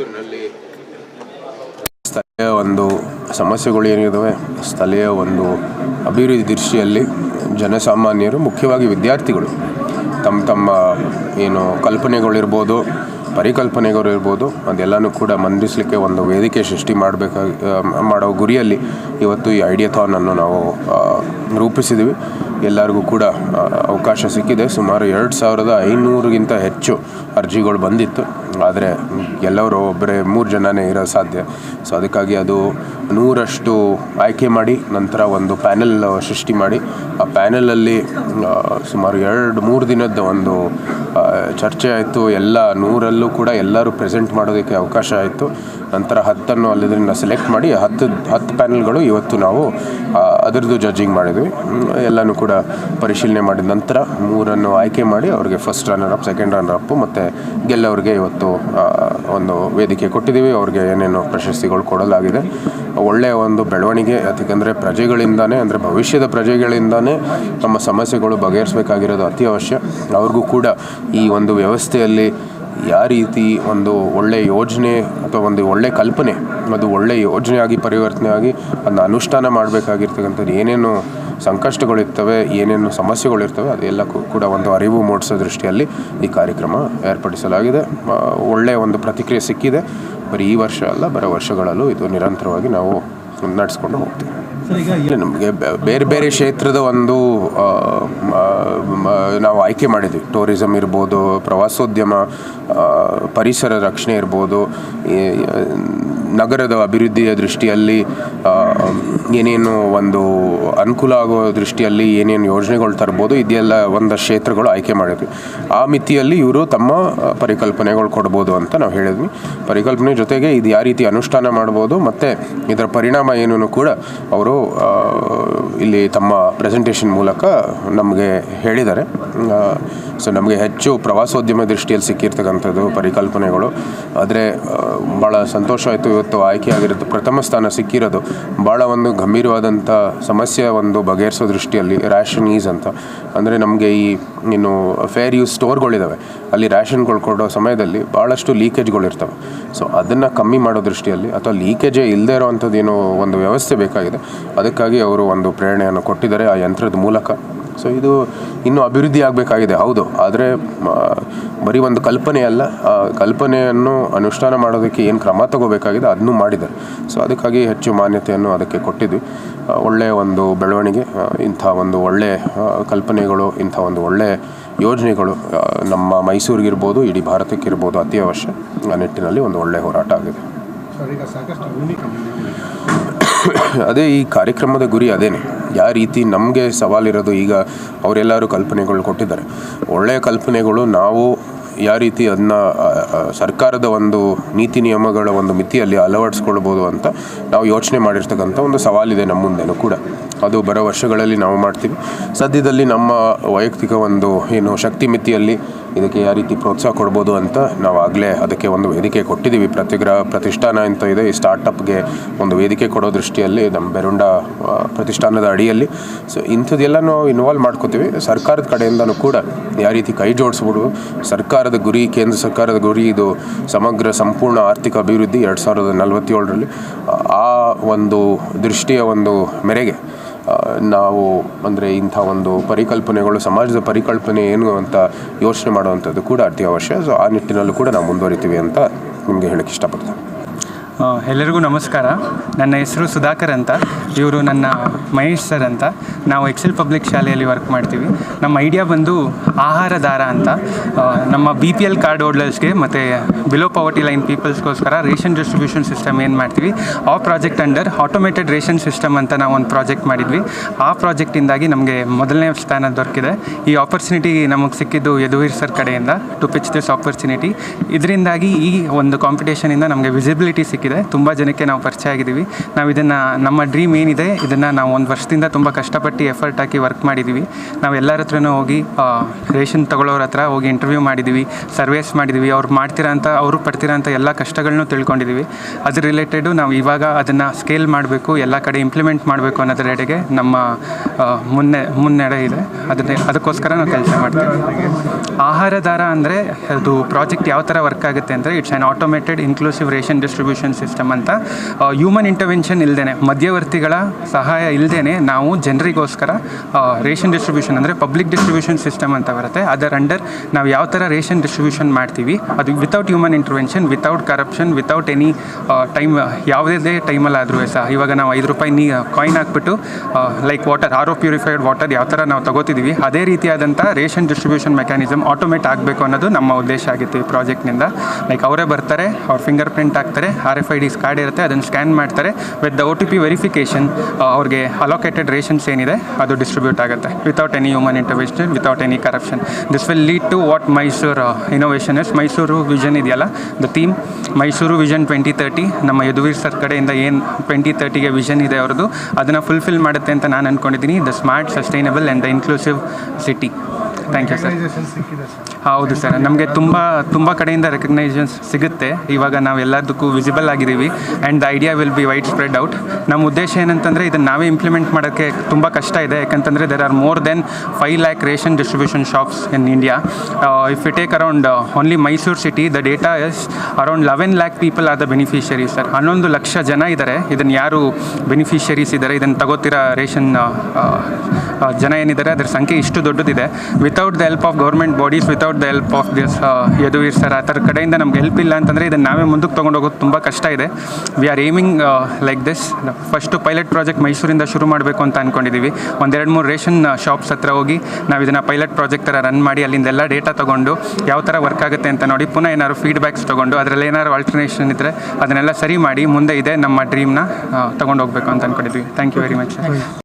ಮೈಸೂರಿನಲ್ಲಿ ಸ್ಥಳೀಯ ಒಂದು ಸಮಸ್ಯೆಗಳು ಏನಿದ್ದಾವೆ ಸ್ಥಳೀಯ ಒಂದು ಅಭಿವೃದ್ಧಿ ದೃಷ್ಟಿಯಲ್ಲಿ ಜನಸಾಮಾನ್ಯರು, ಮುಖ್ಯವಾಗಿ ವಿದ್ಯಾರ್ಥಿಗಳು, ತಮ್ಮ ತಮ್ಮ ಏನು ಕಲ್ಪನೆಗಳಿರ್ಬೋದು ಪರಿಕಲ್ಪನೆಗಳು ಇರ್ಬೋದು, ಅದೆಲ್ಲನೂ ಕೂಡ ಮಂಡಿಸಲಿಕ್ಕೆ ಒಂದು ವೇದಿಕೆ ಸೃಷ್ಟಿ ಮಾಡಬೇಕಾಗಿ ಮಾಡೋ ಗುರಿಯಲ್ಲಿ ಇವತ್ತು ಈ ಐಡಿಯಾಥಾನನ್ನು ನಾವು ರೂಪಿಸಿದ್ದೀವಿ ಎಲ್ಲರಿಗೂ ಕೂಡ ಅವಕಾಶ ಸಿಕ್ಕಿದೆ. ಸುಮಾರು ಎರಡು ಸಾವಿರದ ಐನೂರಿಗಿಂತ ಹೆಚ್ಚು ಅರ್ಜಿಗಳು ಬಂದಿತ್ತು. ಆದರೆ ಎಲ್ಲರೂ ಒಬ್ಬರೇ, ಮೂರು ಜನನೇ ಇರೋ ಸಾಧ್ಯ. ಸೊ ಅದಕ್ಕಾಗಿ ಅದು ನೂರಷ್ಟು ಆಯ್ಕೆ ಮಾಡಿ, ನಂತರ ಒಂದು ಪ್ಯಾನೆಲ್ ಸೃಷ್ಟಿ ಮಾಡಿ. ಆ ಪ್ಯಾನೆಲಲ್ಲಿ ಸುಮಾರು ಎರಡು, ಮೂರು ದಿನದ ಒಂದು ಚರ್ಚೆ ಆಯಿತು. ಎಲ್ಲ ನೂರಲ್ಲೂ ಕೂಡ ಎಲ್ಲರೂ ಪ್ರೆಸೆಂಟ್ ಮಾಡೋದಕ್ಕೆ ಅವಕಾಶ ಆಯಿತು. ನಂತರ ಹತ್ತನ್ನು ಅಲ್ಲಿದ್ರಿಂದ ಸೆಲೆಕ್ಟ್ ಮಾಡಿ ಹತ್ತು ಹತ್ತು ಪ್ಯಾನಲ್ಗಳು ಇವತ್ತು ನಾವು ಅದರದ್ದು ಜಡ್ಜಿಂಗ್ ಮಾಡಿದ್ವಿ. ಎಲ್ಲನೂ ಕೂಡ ಪರಿಶೀಲನೆ ಮಾಡಿದ ನಂತರ ಮೂರನ್ನು ಆಯ್ಕೆ ಮಾಡಿ ಅವರಿಗೆ first runner up second runner up ಮತ್ತು ಗೆಲ್ಲವ್ರಿಗೆ ಇವತ್ತು ಒಂದು ವೇದಿಕೆ ಕೊಟ್ಟಿದ್ದೀವಿ. ಅವ್ರಿಗೆ ಏನೇನು ಪ್ರಶಸ್ತಿಗಳು ಕೊಡಲಾಗಿದೆ. ಒಳ್ಳೆಯ ಒಂದು ಬೆಳವಣಿಗೆ, ಯಾಕಂದರೆ ಪ್ರಜೆಗಳಿಂದಾನೇ, ಅಂದರೆ ಭವಿಷ್ಯದ ಪ್ರಜೆಗಳಿಂದಾನೇ ನಮ್ಮ ಸಮಸ್ಯೆಗಳು ಬಗೆಹರಿಸಬೇಕಾಗಿರೋದು ಅತಿ ಅವಶ್ಯ ಅವ್ರಿಗೂ ಕೂಡ ಈ ಒಂದು ವ್ಯವಸ್ಥೆಯಲ್ಲಿ ಯಾವ ರೀತಿ ಒಂದು ಒಳ್ಳೆಯ ಯೋಜನೆ ಅಥವಾ ಒಂದು ಒಳ್ಳೆಯ ಕಲ್ಪನೆ, ಅದು ಒಳ್ಳೆಯ ಯೋಜನೆಯಾಗಿ ಪರಿವರ್ತನೆ ಆಗಿ ಅದನ್ನ ಅನುಷ್ಠಾನ ಮಾಡಬೇಕಾಗಿರ್ತಕ್ಕಂಥದ್ದು ಏನೇನು ಸಂಕಷ್ಟಗಳಿರ್ತವೆ, ಏನೇನು ಸಮಸ್ಯೆಗಳಿರ್ತವೆ, ಅದೆಲ್ಲ ಕೂಡ ಒಂದು ಅರಿವು ಮೂಡಿಸೋ ದೃಷ್ಟಿಯಲ್ಲಿ ಈ ಕಾರ್ಯಕ್ರಮ ಏರ್ಪಡಿಸಲಾಗಿದೆ. ಒಳ್ಳೆಯ ಒಂದು ಪ್ರತಿಕ್ರಿಯೆ ಸಿಕ್ಕಿದೆ. ಬರೀ ಈ ವರ್ಷ ಅಲ್ಲ, ಬರೋ ವರ್ಷಗಳಲ್ಲೂ ಇದು ನಿರಂತರವಾಗಿ ನಾವು ನಡೆಸ್ಕೊಂಡು ಹೋಗ್ತೀವಿ. ನಮಗೆ ಬೇರೆ ಬೇರೆ ಕ್ಷೇತ್ರದ ಒಂದು ನಾವು ಆಯ್ಕೆ ಮಾಡಿದ್ವಿ. ಟೂರಿಸಮ್ ಇರ್ಬೋದು ಪ್ರವಾಸೋದ್ಯಮ ಪರಿಸರ ರಕ್ಷಣೆ ಇರ್ಬೋದು ನಗರದ ಅಭಿವೃದ್ಧಿಯ ದೃಷ್ಟಿಯಲ್ಲಿ ಏನೇನು ಒಂದು ಅನುಕೂಲ ಆಗೋ ದೃಷ್ಟಿಯಲ್ಲಿ ಏನೇನು ಯೋಜನೆಗಳು ತರ್ಬೋದು, ಇದೆಲ್ಲ ಒಂದು ಕ್ಷೇತ್ರಗಳು ಆಯ್ಕೆ ಮಾಡಿದ್ವಿ. ಆ ಮಿತಿಯಲ್ಲಿ ಇವರು ತಮ್ಮ ಪರಿಕಲ್ಪನೆಗಳು ಕೊಡ್ಬೋದು ಅಂತ ನಾವು ಹೇಳಿದ್ವಿ. ಪರಿಕಲ್ಪನೆ ಜೊತೆಗೆ ಇದು ಯಾವ ರೀತಿ ಅನುಷ್ಠಾನ ಮಾಡ್ಬೋದು, ಮತ್ತು ಇದರ ಪರಿಣಾಮ ಏನೂ ಕೂಡ ಅವರು ಇಲ್ಲಿ ತಮ್ಮ ಪ್ರೆಸೆಂಟೇಷನ್ ಮೂಲಕ ನಮಗೆ ಹೇಳಿದ್ದಾರೆ. ಸೊ ನಮಗೆ ಹೆಚ್ಚು ಪ್ರವಾಸೋದ್ಯಮ ದೃಷ್ಟಿಯಲ್ಲಿ ಸಿಕ್ಕಿರ್ತಕ್ಕಂಥದ್ದು ಪರಿಕಲ್ಪನೆಗಳು. ಆದರೆ ಭಾಳ ಸಂತೋಷ ಆಯಿತು ಇವತ್ತು ಆಯ್ಕೆ ಆಗಿರೋದು ಪ್ರಥಮ ಸ್ಥಾನ ಸಿಕ್ಕಿರೋದು ಭಾಳ ಒಂದು ಗಂಭೀರವಾದಂಥ ಸಮಸ್ಯೆ ಒಂದು ಬಗೆಹರಿಸೋ ದೃಷ್ಟಿಯಲ್ಲಿ ರ್ಯಾಷನ್ ಈಸ್ ಅಂತ. ಅಂದರೆ ನಮಗೆ ಈ ಇನ್ನು ಫೇರ್ ಯೂಸ್ ಸ್ಟೋರ್ಗಳಿದ್ದಾವೆ ಅಲ್ಲಿ ರ್ಯಾಷನ್ಗಳು ಕೊಡೋ ಸಮಯದಲ್ಲಿ ಭಾಳಷ್ಟು ಲೀಕೇಜ್ಗಳಿರ್ತವೆ ಸೊ ಅದನ್ನು ಕಮ್ಮಿ ಮಾಡೋ ದೃಷ್ಟಿಯಲ್ಲಿ ಅಥವಾ ಲೀಕೇಜೇ ಇಲ್ಲದೇ ಇರೋವಂಥದ್ದು ಏನೋ ಒಂದು ವ್ಯವಸ್ಥೆ ಬೇಕಾಗಿದೆ. ಅದಕ್ಕಾಗಿ ಅವರು ಒಂದು ಪ್ರೇರಣೆಯನ್ನು ಕೊಟ್ಟಿದ್ದಾರೆ ಆ ಯಂತ್ರದ ಮೂಲಕ. ಸೊ ಇದು ಇನ್ನೂ ಅಭಿವೃದ್ಧಿ ಆಗಬೇಕಾಗಿದೆ, ಹೌದು. ಆದರೆ ಬರೀ ಒಂದು ಕಲ್ಪನೆ ಅಲ್ಲ, ಆ, ಕಲ್ಪನೆಯನ್ನು ಅನುಷ್ಠಾನ ಮಾಡೋದಕ್ಕೆ ಏನು ಕ್ರಮ ತಗೋಬೇಕಾಗಿದೆ ಅದನ್ನು ಮಾಡಿದ್ದಾರೆ. ಸೊ ಅದಕ್ಕಾಗಿ ಹೆಚ್ಚು ಮಾನ್ಯತೆಯನ್ನು ಅದಕ್ಕೆ ಕೊಟ್ಟಿದ್ವಿ. ಒಳ್ಳೆಯ ಒಂದು ಬೆಳವಣಿಗೆ ಇಂಥ ಒಂದು ಒಳ್ಳೆಯ ಕಲ್ಪನೆಗಳು, ಇಂಥ ಒಂದು ಒಳ್ಳೆಯ ಯೋಜನೆಗಳು ನಮ್ಮ ಮೈಸೂರಿಗಿರ್ಬೋದು, ಇಡೀ ಭಾರತಕ್ಕಿರ್ಬೋದು ಅತಿ ಅವಶ್ಯ ಆ ನಿಟ್ಟಿನಲ್ಲಿ ಒಂದು ಒಳ್ಳೆಯ ಹೋರಾಟ ಆಗಿದೆ. ಅದೇ ಈ ಕಾರ್ಯಕ್ರಮದ ಗುರಿ ಅದೇನೆ. ಯಾವ ರೀತಿ ನಮಗೆ ಸವಾಲಿರೋದು ಈಗ ಅವರೆಲ್ಲರೂ ಕಲ್ಪನೆಗಳು ಕೊಟ್ಟಿದ್ದಾರೆ. ಒಳ್ಳೆಯ ಕಲ್ಪನೆಗಳು ನಾವು ಯಾವ ರೀತಿ ಅದನ್ನ ಸರ್ಕಾರದ ಒಂದು ನೀತಿ ನಿಯಮಗಳ ಒಂದು ಮಿತಿಯಲ್ಲಿ ಅಳವಡಿಸ್ಕೊಳ್ಬೋದು ಅಂತ ನಾವು ಯೋಚನೆ ಮಾಡಿರ್ತಕ್ಕಂಥ ಒಂದು ಸವಾಲಿದೆ ನಮ್ಮ ಮುಂದೆನೂ ಕೂಡ. ಅದು ಬರೋ ವರ್ಷಗಳಲ್ಲಿ ನಾವು ಮಾಡ್ತೀವಿ. ಸದ್ಯದಲ್ಲಿ ನಮ್ಮ ವೈಯಕ್ತಿಕ ಒಂದು ಏನು ಶಕ್ತಿ ಮಿತಿಯಲ್ಲಿ ಇದಕ್ಕೆ ಯಾವ ರೀತಿ ಪ್ರೋತ್ಸಾಹ ಕೊಡ್ಬೋದು ಅಂತ ನಾವು ಆಗಲೇ ಅದಕ್ಕೆ ಒಂದು ವೇದಿಕೆ ಕೊಟ್ಟಿದ್ದೀವಿ. ಪ್ರತಿಗ್ರಹ ಪ್ರತಿಷ್ಠಾನ ಅಂತ ಇದೆ. ಈ ಸ್ಟಾರ್ಟಪ್ಗೆ ಒಂದು ವೇದಿಕೆ ಕೊಡೋ ದೃಷ್ಟಿಯಲ್ಲಿ, ನಮ್ಮ ಬೆರುಂಡ ಪ್ರತಿಷ್ಠಾನದ ಅಡಿಯಲ್ಲಿ. ಸೊ ಇಂಥದ್ದೆಲ್ಲ ನಾವು ಇನ್ವಾಲ್ವ್ ಮಾಡ್ಕೋತೀವಿ. ಸರ್ಕಾರದ ಕಡೆಯಿಂದನೂ ಕೂಡ ಯಾವ ರೀತಿ ಕೈ ಜೋಡಿಸ್ಬಿಡು ಸರ್ಕಾರದ ಗುರಿ, ಕೇಂದ್ರ ಸರ್ಕಾರದ ಗುರಿ, ಇದು ಸಮಗ್ರ, ಸಂಪೂರ್ಣ ಆರ್ಥಿಕ ಅಭಿವೃದ್ಧಿ ಎರಡು ಸಾವಿರದ ನಲವತ್ತೇಳರಲ್ಲಿ ಆ ಒಂದು ದೃಷ್ಟಿಯ ಒಂದು ಮೇರೆಗೆ ನಾವು ಅಂದರೆ ಇಂಥ ಒಂದು ಪರಿಕಲ್ಪನೆಗಳು, ಸಮಾಜದ ಪರಿಕಲ್ಪನೆ ಏನು ಅಂತ ಯೋಚನೆ ಮಾಡುವಂಥದ್ದು ಕೂಡ ಅತಿ ಅವಶ್ಯ ಸೊ ಆ ನಿಟ್ಟಿನಲ್ಲೂ ಕೂಡ ನಾವು ಮುಂದುವರಿತೀವಿ ಅಂತ ನಿಮಗೆ ಹೇಳಕ್ಕೆ ಇಷ್ಟಪಡ್ತೀನಿ. ಎಲ್ಲರಿಗೂ ನಮಸ್ಕಾರ. ನನ್ನ ಹೆಸರು ಸುಧಾಕರ್ ಅಂತ. ಇವರು ನನ್ನ ಮಹೇಶ್ ಸರ್ ಅಂತ. ನಾವು ಎಕ್ಸೆಲ್ ಪಬ್ಲಿಕ್ ಶಾಲೆಯಲ್ಲಿ ವರ್ಕ್ ಮಾಡ್ತೀವಿ. ನಮ್ಮ ಐಡಿಯಾ ಬಂದು ಆಹಾರ ದಾರ ಅಂತ. ನಮ್ಮ ಬಿ ಪಿ ಎಲ್ ಕಾರ್ಡ್ ಹೋಲ್ಡರ್ಸ್ಗೆ ಮತ್ತು ಬಿಲೋ ಪವರ್ಟಿ ಲೈನ್ ಪೀಪಲ್ಸ್ಗೋಸ್ಕರ ರೇಷನ್ ಡಿಸ್ಟ್ರಿಬ್ಯೂಷನ್ ಸಿಸ್ಟಮ್ ಏನು ಮಾಡ್ತೀವಿ? ಆ project under automated ration system ಅಂತ ನಾವು ಒಂದು ಪ್ರಾಜೆಕ್ಟ್ ಮಾಡಿದ್ವಿ. ಆ ಪ್ರಾಜೆಕ್ಟಿಂದಾಗಿ ನಮಗೆ ಮೊದಲನೇ ಸ್ಥಾನ ದೊರಕಿದೆ. ಈ ಆಪರ್ಚುನಿಟಿ ನಮಗೆ ಸಿಕ್ಕಿದ್ದು ಯದುವೀರ್ ಸರ್ ಕಡೆಯಿಂದ ಟು ಪಿಚ್ ದಿಸ್ ಆಪರ್ಚುನಿಟಿ ಇದರಿಂದಾಗಿ ಈ ಒಂದು ಕಾಂಪಿಟೇಷನಿಂದ ನಮಗೆ ವಿಸಿಬಿಲಿಟಿ ಸಿಕ್ಕಿದೆ. ಆಗಿದೆ. ತುಂಬ ಜನಕ್ಕೆ ನಾವು ಪರಿಚಯ ಆಗಿದ್ದೀವಿ. ನಾವು ಇದನ್ನು, ನಮ್ಮ ಡ್ರೀಮ್ ಏನಿದೆ, ಇದನ್ನು ನಾವು ಒಂದು ವರ್ಷದಿಂದ ತುಂಬ ಕಷ್ಟಪಟ್ಟು ಎಫರ್ಟ್ ಹಾಕಿ ವರ್ಕ್ ಮಾಡಿದ್ದೀವಿ. ನಾವು ಎಲ್ಲರ ಹತ್ರನೂ ಹೋಗಿ ರೇಷನ್ ತಗೊಳ್ಳೋರ ಹತ್ರ ಹೋಗಿ ಇಂಟರ್ವ್ಯೂ ಮಾಡಿದ್ದೀವಿ ಸರ್ವೇಸ್ ಮಾಡಿದ್ದೀವಿ. ಅವ್ರು ಮಾಡ್ತೀರಾ ಅಂತ, ಅವರು ಪಡ್ತೀರಾ ಅಂತ ಎಲ್ಲ ಕಷ್ಟಗಳನ್ನೂ ತಿಳ್ಕೊಂಡಿದ್ದೀವಿ. ಅದ್ರ ರಿಲೇಟೆಡು ನಾವು ಇವಾಗ ಅದನ್ನು ಸ್ಕೇಲ್ ಮಾಡಬೇಕು, ಎಲ್ಲ ಕಡೆ ಇಂಪ್ಲಿಮೆಂಟ್ ಮಾಡಬೇಕು ಅನ್ನೋದರೆಡೆಗೆ ನಮ್ಮ ಮುನ್ನೆ, ಮುನ್ನಡೆ ಇದೆ. ಅದನ್ನೇ, ಅದಕ್ಕೋಸ್ಕರ ನಾವು ಕೆಲಸ ಮಾಡ್ತೀವಿ. ಆಹಾರ ದಾರ ಅಂದರೆ ಅದು ಪ್ರಾಜೆಕ್ಟ್ ಯಾವ ಥರ ವರ್ಕ್ ಆಗುತ್ತೆ ಅಂದರೆ it's an automated inclusive ration distribution system ಅಂತ. ಹ್ಯೂಮನ್ ಇಂಟರ್ವೆನ್ಷನ್ ಇಲ್ಲದೇ ಮಧ್ಯವರ್ತಿಗಳ ಸಹಾಯ ಇಲ್ಲದೇ ನಾವು ಜನರಿಗೋಸ್ಕರ ರೇಷನ್ ಡಿಸ್ಟ್ರಿಬ್ಯೂಷನ್ ಅಂದರೆ ಪಬ್ಲಿಕ್ ಡಿಸ್ಟ್ರಿಬ್ಯೂಷನ್ ಸಿಸ್ಟಮ್ ಅಂತ ಬರುತ್ತೆ. ಅದರ ಅಂಡರ್ ನಾವು ಯಾವ ಥರ ರೇಷನ್ ಡಿಸ್ಟ್ರಿಬ್ಯೂಷನ್ ಮಾಡ್ತೀವಿ, ಅದು without human intervention without corruption without any time ಯಾವುದೇ ಟೈಮಲ್ಲಾದರೂ ಸಹ, ಇವಾಗ ನಾವು ಐದು ರೂಪಾಯಿ ನೀ ಕಾಯಿನ್ ಹಾಕ್ಬಿಟ್ಟು like water R O purified water ಯಾವ ಥರ ನಾವು ತಗೋತಿದ್ದೀವಿ ಅದೇ ರೀತಿಯಾದಂಥ ರೇಷನ್ ಡಿಸ್ಟ್ರಿಬ್ಯೂಷನ್ ಮೆಕ್ಯಾನಿಸಮ್ ಆಟೋಮೇಟ್ ಆಗಬೇಕು ಅನ್ನೋದು ನಮ್ಮ ಉದ್ದೇಶ ಆಗಿತ್ತು ಈ ಪ್ರಾಜೆಕ್ಟ್ನಿಂದ ಲೈಕ್ ಅವರೇ ಬರ್ತಾರೆ, ಅವ್ರ ಫಿಂಗರ್ ಪ್ರಿಂಟ್ ಹಾಕ್ತಾರೆ R F I D's card ಇರುತ್ತೆ, ಅದನ್ನು ಸ್ಕ್ಯಾನ್ ಮಾಡ್ತಾರೆ. With the O T P verification ಅವ್ರಿಗೆ ಅಲೋಕೇಟೆಡ್ ರೇಷನ್ಸ್ ಏನಿದೆ, ಅದು ಡಿಸ್ಟ್ರಿಬ್ಯೂಟ್ ಆಗುತ್ತೆ. Without any human intervention without any corruption this will lead to what Mysuru innovation is Mysuru vision ಇದೆಯಲ್ಲ the theme Mysuru vision twenty thirty ನಮ್ಮ Yaduveer sir ಕಡೆಯಿಂದ ಏನು twenty ತರ್ಟಿಗೆ vision ಇದೆ ಅವ್ರದ್ದು, ಅದನ್ನು ಫುಲ್ಫಿಲ್ ಮಾಡುತ್ತೆ ಅಂತ ನಾನು ಅಂದ್ಕೊಂಡಿದ್ದೀನಿ the smart sustainable and the inclusive city thank you sir ಹೌದು ಸರ್, ನಮಗೆ ತುಂಬ ತುಂಬ ಕಡೆಯಿಂದ ರೆಕಗ್ನೈಸನ್ಸ್ ಸಿಗುತ್ತೆ. ಇವಾಗ ನಾವು ಎಲ್ಲದಕ್ಕೂ ವಿಸಿಬಲ್ ಆಗಿದ್ದೀವಿ. And the idea will be wide spread out ನಮ್ಮ ಉದ್ದೇಶ ಏನಂತಂದರೆ ಇದನ್ನು ನಾವೇ ಇಂಪ್ಲಿಮೆಂಟ್ ಮಾಡೋಕ್ಕೆ ತುಂಬ ಕಷ್ಟ ಇದೆ. ಯಾಕಂತಂದರೆ there are more than five lakh ration distribution shops in India if you take around only Mysuru city the data is around eleven lakh people are the beneficiary sir ಹನ್ನೊಂದು ಲಕ್ಷ ಜನ ಇದ್ದಾರೆ ಇದನ್ನು ಯಾರು ಬೆನಿಫಿಷರೀಸ್ ಇದ್ದಾರೆ ಇದನ್ನು ತಗೋತಿರೋ ರೇಷನ್ ಜನ ಏನಿದ್ದಾರೆ ಅದರ ಸಂಖ್ಯೆ ಇಷ್ಟು ದೊಡ್ಡದಿದೆ. Without the help of government bodies without the help of this Yaduveer sir ಆ ಥರ ಕಡೆಯಿಂದ ನಮ್ಗೆ ಹೆಲ್ಪ್ ಇಲ್ಲ ಅಂತಂದರೆ ಇದನ್ನು ನಾವೇ ಮುಂದಕ್ಕೆ ತೊಗೊಂಡು ಹೋಗೋದು ತುಂಬ ಕಷ್ಟ ಇದೆ. We are aiming like this first pilot project ಮೈಸೂರಿಂದ ಶುರು ಮಾಡಬೇಕು ಅಂತ ಅಂದ್ಕೊಂಡಿದ್ದೀವಿ ಒಂದೆರಡು ಮೂರು ರೇಷನ್ ಶಾಪ್ಸ್ ಹತ್ರ ಹೋಗಿ ನಾವು ಇದನ್ನು ಪೈಲಟ್ ಪ್ರಾಜೆಕ್ಟ್ ಥರ ರನ್ ಮಾಡಿ ಅಲ್ಲಿಂದೆಲ್ಲ ಡೇಟಾ ತೊಗೊಂಡು ಯಾವ ಥರ ವರ್ಕ್ ಆಗುತ್ತೆ ಅಂತ ನೋಡಿ ಪುನಃ ಏನಾದ್ರು ಫೀಡ್ಬ್ಯಾಕ್ಸ್ ತೊಗೊಂಡು ಅದರಲ್ಲಿ ಏನಾದ್ರು ಆಲ್ಟರ್ನೇಷನ್ ಇದ್ದರೆ ಅದನ್ನೆಲ್ಲ ಸರಿ ಮಾಡಿ ಮುಂದೆ ಇದೆ ನಮ್ಮ ಡ್ರೀಮ್ನ ತೊಗೊಂಡು ಹೋಗಬೇಕು ಅಂತ ಅಂದ್ಕೊಂಡಿದ್ವಿ ಥ್ಯಾಂಕ್ ಯು ವೆರಿ ಮಚ್